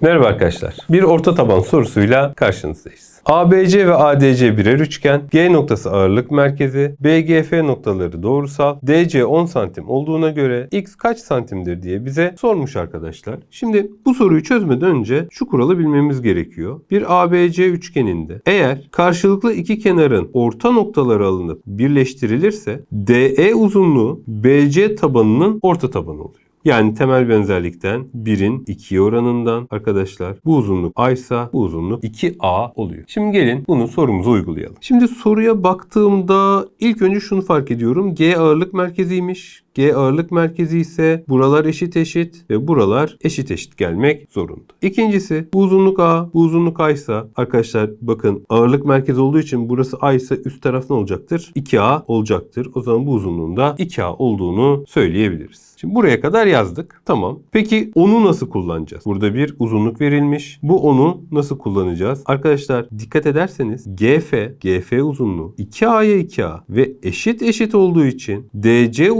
Merhaba arkadaşlar. Bir orta taban sorusuyla karşınızdayız. ABC ve ADC birer üçgen, G noktası ağırlık merkezi, BGF noktaları doğrusal, DC 10 santim olduğuna göre X kaç santimdir diye bize sormuş arkadaşlar. Şimdi bu soruyu çözmeden önce şu kuralı bilmemiz gerekiyor. Bir ABC üçgeninde eğer karşılıklı iki kenarın orta noktaları alınıp birleştirilirse DE uzunluğu BC tabanının orta tabanı oluyor. Yani temel benzerlikten 1'in 2'ye oranından arkadaşlar bu uzunluk A ise bu uzunluk 2A oluyor. Şimdi gelin bunu sorumuza uygulayalım. Şimdi soruya baktığımda ilk önce şunu fark ediyorum. G ağırlık merkeziymiş. G ağırlık merkezi ise buralar eşit eşit ve buralar eşit eşit gelmek zorunda. İkincisi bu uzunluk A, bu uzunluk A ise arkadaşlar bakın ağırlık merkezi olduğu için burası A ise üst taraf ne olacaktır? 2A olacaktır. O zaman bu uzunluğun da 2A olduğunu söyleyebiliriz. Şimdi buraya kadar yazdık. Tamam. Peki onu nasıl kullanacağız? Burada bir uzunluk verilmiş. Bu onu nasıl kullanacağız? Arkadaşlar dikkat ederseniz GF, GF uzunluğu 2A'ya 2A ve eşit eşit olduğu için DC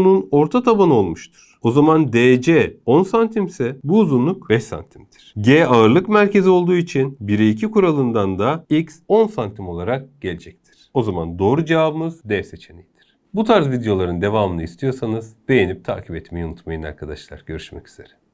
uzunluğunun orta tabanı olmuştur. O zaman DC 10 santimse bu uzunluk 5 santimdir. G ağırlık merkezi olduğu için 1'e 2 kuralından da X 10 santim olarak gelecektir. O zaman doğru cevabımız D seçeneğidir. Bu tarz videoların devamını istiyorsanız beğenip takip etmeyi unutmayın arkadaşlar. Görüşmek üzere.